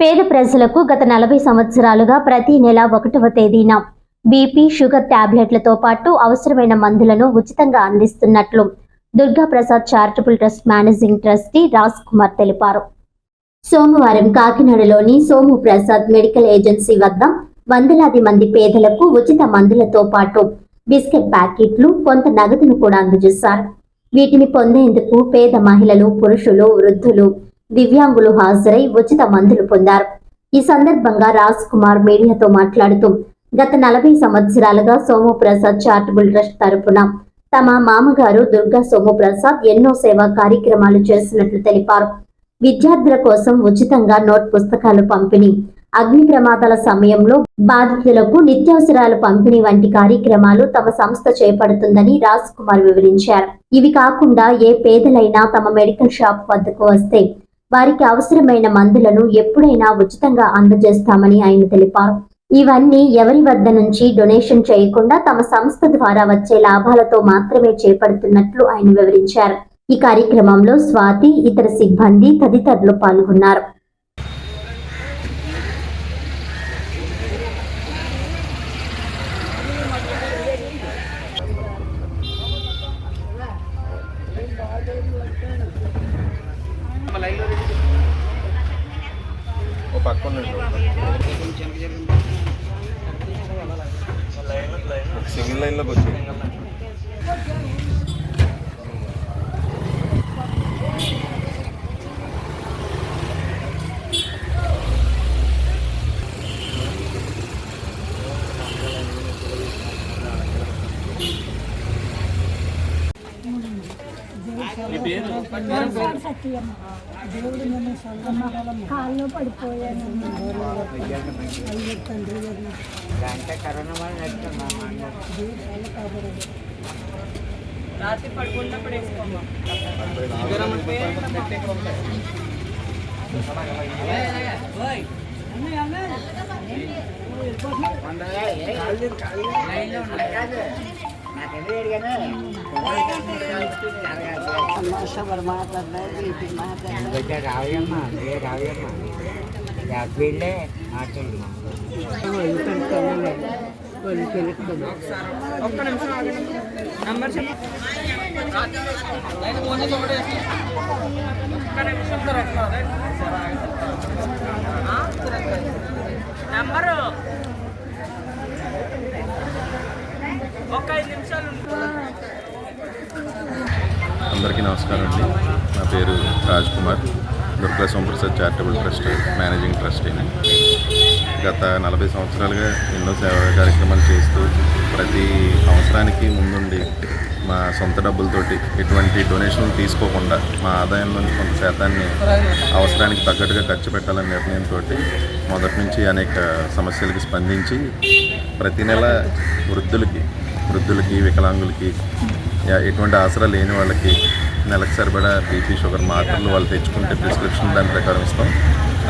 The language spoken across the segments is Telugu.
పేద ప్రజలకు గత నలభై సంవత్సరాలుగా ప్రతి నెల ఒకటవ తేదీన బీపీ షుగర్ టాబ్లెట్లతో పాటు అవసరమైన మందులను ఉచితంగా అందిస్తున్నట్లు Durga Prasad charitable trust managing trustee Raj Kumar తెలిపారు. సోమవారం కాకినాడలోని సోము ప్రసాద్ మెడికల్ ఏజెన్సీ వద్ద వందలాది మంది పేదలకు ఉచిత మందులతో పాటు బిస్కెట్ ప్యాకెట్లు కొంత నగదును కూడా అందజేశారు. వీటిని పొందేందుకు పేద మహిళలు పురుషులు వృద్ధులు దివ్యాంగులు హాజరై ఉచిత మందులు పొందారు. ఈ సందర్భంగా రాజ్ కుమార్ మీడియాతో మాట్లాడుతూ గత నలభై సంవత్సరాలుగా సోము ప్రసాద్ చారిటబుల్ ట్రస్ట్ తరపున తమ మామగారు దుర్గా సోము ప్రసాద్ ఎన్నో సేవా కార్యక్రమాలు చేస్తున్నట్లు తెలిపారు. విద్యార్థుల కోసం ఉచితంగా నోట్ పుస్తకాలు పంపిణీ అగ్ని ప్రమాదాల సమయంలో బాధితులకు నిత్యావసరాలు పంపిణీ వంటి కార్యక్రమాలు తమ సంస్థ చేపడుతుందని రాజ్ కుమార్ వివరించారు. ఇవి కాకుండా ఏ పేదలైనా తమ మెడికల్ షాప్ వద్దకు వస్తే వారికి అవసరమైన మందులను ఎప్పుడైనా ఉచితంగా అందజేస్తామని ఆయన తెలిపారు. ఇవన్నీ ఎవరి వద్ద నుంచి డొనేషన్ చేయకుండా తమ సంస్థ ద్వారా వచ్చే లాభాలతో మాత్రమే చేపడుతున్నట్లు ఆయన వివరించారు. ఈ కార్యక్రమంలో స్వాతి ఇతర సిబ్బంది తదితరులు పాల్గొన్నారు. ఓ పక్కన సింగిల్ లైన్లోకి వచ్చింది దేవుడు నన్ను సొంతమ్మ కాళ్ళు పడిపోయాను అంటే కరోనా రాత్రి పడుకున్నప్పుడు వేసుకోమ్మా కానీ మాట్లాడలేదు బీపీ మాట్లాడలేదు రావయ్యమ్మా రావయ్యమ్మా వీళ్ళే మాట్లాడమ్మా ఒక్క నిమిషం. ఆగండి నంబర్ అందరికీ నమస్కారం అండి. నా పేరు Raj Kumar. Durga Somaprasad charitable trust managing ట్రస్టీని గత నలభై సంవత్సరాలుగా ఎన్నో సేవా కార్యక్రమాలు చేస్తూ ప్రతి అవసరానికి ముందుండి మా సొంత డబ్బులతోటి ఎటువంటి డొనేషన్లు తీసుకోకుండా మా ఆదాయం నుంచి కొంత శాతాన్ని అవసరానికి తగ్గట్టుగా ఖర్చు పెట్టాలనే నిర్ణయంతో మొదటి నుంచి అనేక సమస్యలకి స్పందించి ప్రతి నెల వృద్ధులకి వృద్ధులకి వికలాంగులకి ఎటువంటి ఆసరా లేని వాళ్ళకి నెలకు సరిపడా బీపీ షుగర్ మాత్రలు వాళ్ళు తెచ్చుకుంటే ప్రిస్క్రిప్షన్ దాని ప్రకారం ఇస్తాం.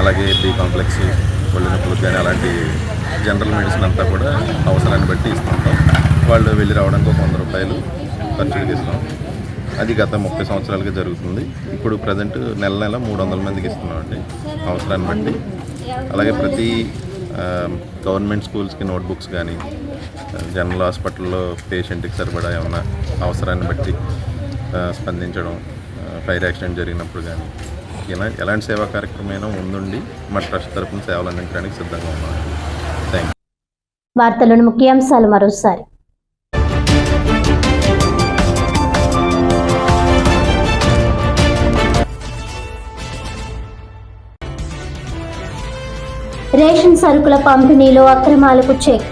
అలాగే బీ కాంప్లెక్స్ ఒళ్ళు నొప్పులకు కానీ అలాంటి జనరల్ మెడిసిన్ అంతా కూడా అవసరాన్ని బట్టి ఇస్తుంటాం. వాళ్ళు వెళ్ళి రావడానికి ఒక వంద రూపాయలు ఖర్చుడికి ఇస్తాం అది గత ముప్పై సంవత్సరాలుగా జరుగుతుంది. ఇప్పుడు ప్రజెంట్ నెల నెల మూడు వందల మందికి ఇస్తున్నామండి అవసరాన్ని బట్టి. అలాగే ప్రతి గవర్నమెంట్ స్కూల్స్కి నోట్బుక్స్ కానీ జనరల్ హాస్పిటల్లో పేషెంట్కి సరిపడా ఏమన్నా అవసరాన్ని బట్టి స్పందించడం ఫైర్ యాక్సిడెంట్ జరిగినప్పుడు కానీ ఇలా ఎలాంటి సేవా కార్యక్రమమైనా ముందుండి మా ట్రస్ట్ తరఫున సేవలు అందించడానికి సిద్ధంగా ఉన్నాం. థ్యాంక్ వార్తలను ముఖ్యాంశాలు మరోసారి. రేషన్ సరుకుల పంపిణీలో అక్రమాలకు చెక్.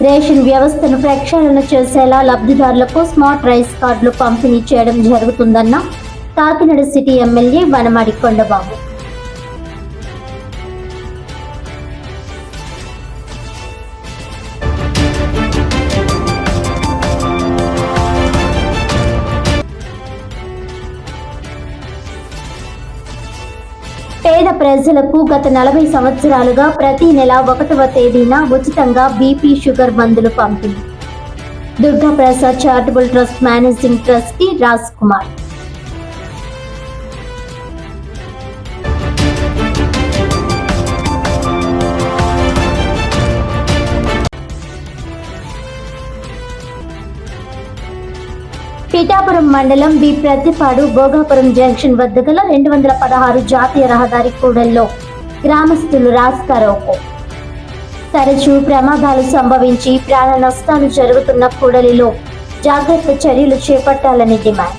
రేషన్ వ్యవస్థను ప్రక్షాళన చేసేలా లబ్ధిదారులకు స్మార్ట్ రైస్ కార్డులు పంపిణీ చేయడం జరుగుతుందన్న కాకినాడ సిటీ ఎమ్మెల్యే వనమాడి కొండబాబు పేద ప్రజలకు గత నలభై సంవత్సరాలుగా ప్రతి నెల ఒకటవ తేదీన ఉచితంగా బీపీ షుగర్ మందులు పంపిణీ. Durga Prasad charitable trust managing trustee Raj Kumar. మండలం బి ప్రతిపాడు భోగాపురం జంక్షన్ వద్ద గల రెండు వందల పదహారు జాతీయ రహదారి కూడల్లో గ్రామస్తులు రాస్తారోకో. తరచూ ప్రమాదాలు సంభవించి ప్రాణ నష్టాలు జరుగుతున్న కూడలిలో జాగ్రత్త చర్యలు చేపట్టాలని డిమాండ్.